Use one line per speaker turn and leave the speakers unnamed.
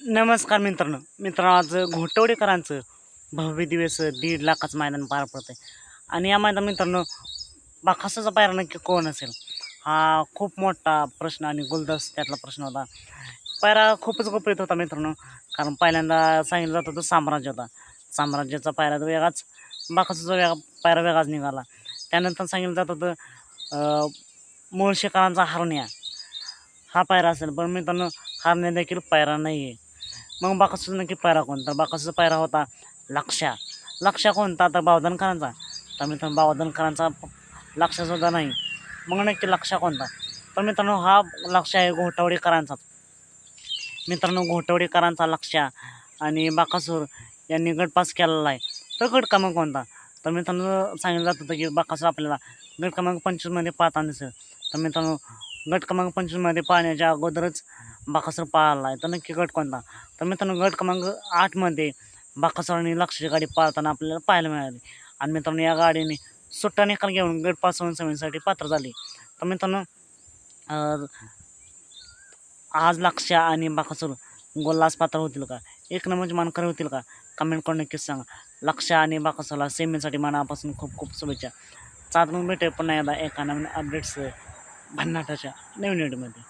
नमस्कार मित्रांनो. मित्रांनो आज घोटवडेकरांचं भव्य दिवस दीड लाखाचं मैदान पार पडतं आहे आणि या मैदान मित्रांनो बाखासाचा पायरा नक्की कोण असेल? हा खूप मोठा प्रश्न आणि गुलदस्त त्यातला प्रश्न होता. पायरा खूपच गोपरीत होता मित्रांनो कारण पहिल्यांदा सांगितलं जात होतं साम्राज्य होता. साम्राज्याचा पायरा तर वेगळाच बाखासाचा वेगळा पायरा वेगळाच निघाला. त्यानंतर सांगितलं जात होतं मुळशेकरांचा मुळशीकरांचा हरण्या. हा पायरा असेल पण मित्रांनो हरण्या देखील पायरा नाही आहे मग बाकासूचा नक्की पायरा कोणता? बाकासूचा पायरा होता लक्षा लक्षा कोणता? तर बावधनकरांचा. तर मित्रांनो बावधनकरांचा लक्षसुद्धा नाही. मग नक्की लक्षा कोणता? तर मित्रांनो हा लक्ष आहे घोटवडेकरांचा. मित्रांनो घोटवडेकरांचा लक्षा आणि बाकासूर यांनी गटपास केलेला आहे. तर गट क्रमांक कोणता? तर मित्रांनो सांगितलं जात होतं की बाकासूर आपल्याला गट क्रमांक पंचवीसमध्ये पाहताना दिसेल. तर मित्रांनो गट क्रमांक पंचवीसमध्ये पाहण्याच्या अगोदरच बाकासूर पाळला आहे तर नक्की गट कोणता? तर मित्रांनो गट क्रमांक आठमध्ये बाकासूर आणि लक्षाची गाडी पाळताना आपल्याला पाहायला मिळाली. आणि मित्रांनो या गाडीने सुट्टा निकाल घेऊन गट पास होऊन पात्र झाली. तर मित्रांनो आज लक्ष आणि बाकासूर गोल्लास पात्र होतील का? एक नंबरचे मानकर होतील का? कमेंट करून नक्कीच सांगा. लक्ष आणि बाकासूरला सेमीसाठी मनापासून खूप खूप शुभेच्छा. चालून भेटे पुन्हा एकदा एका नवीन अपडेट्स भन्नाटाच्या नवीन व्हिडिओमध्ये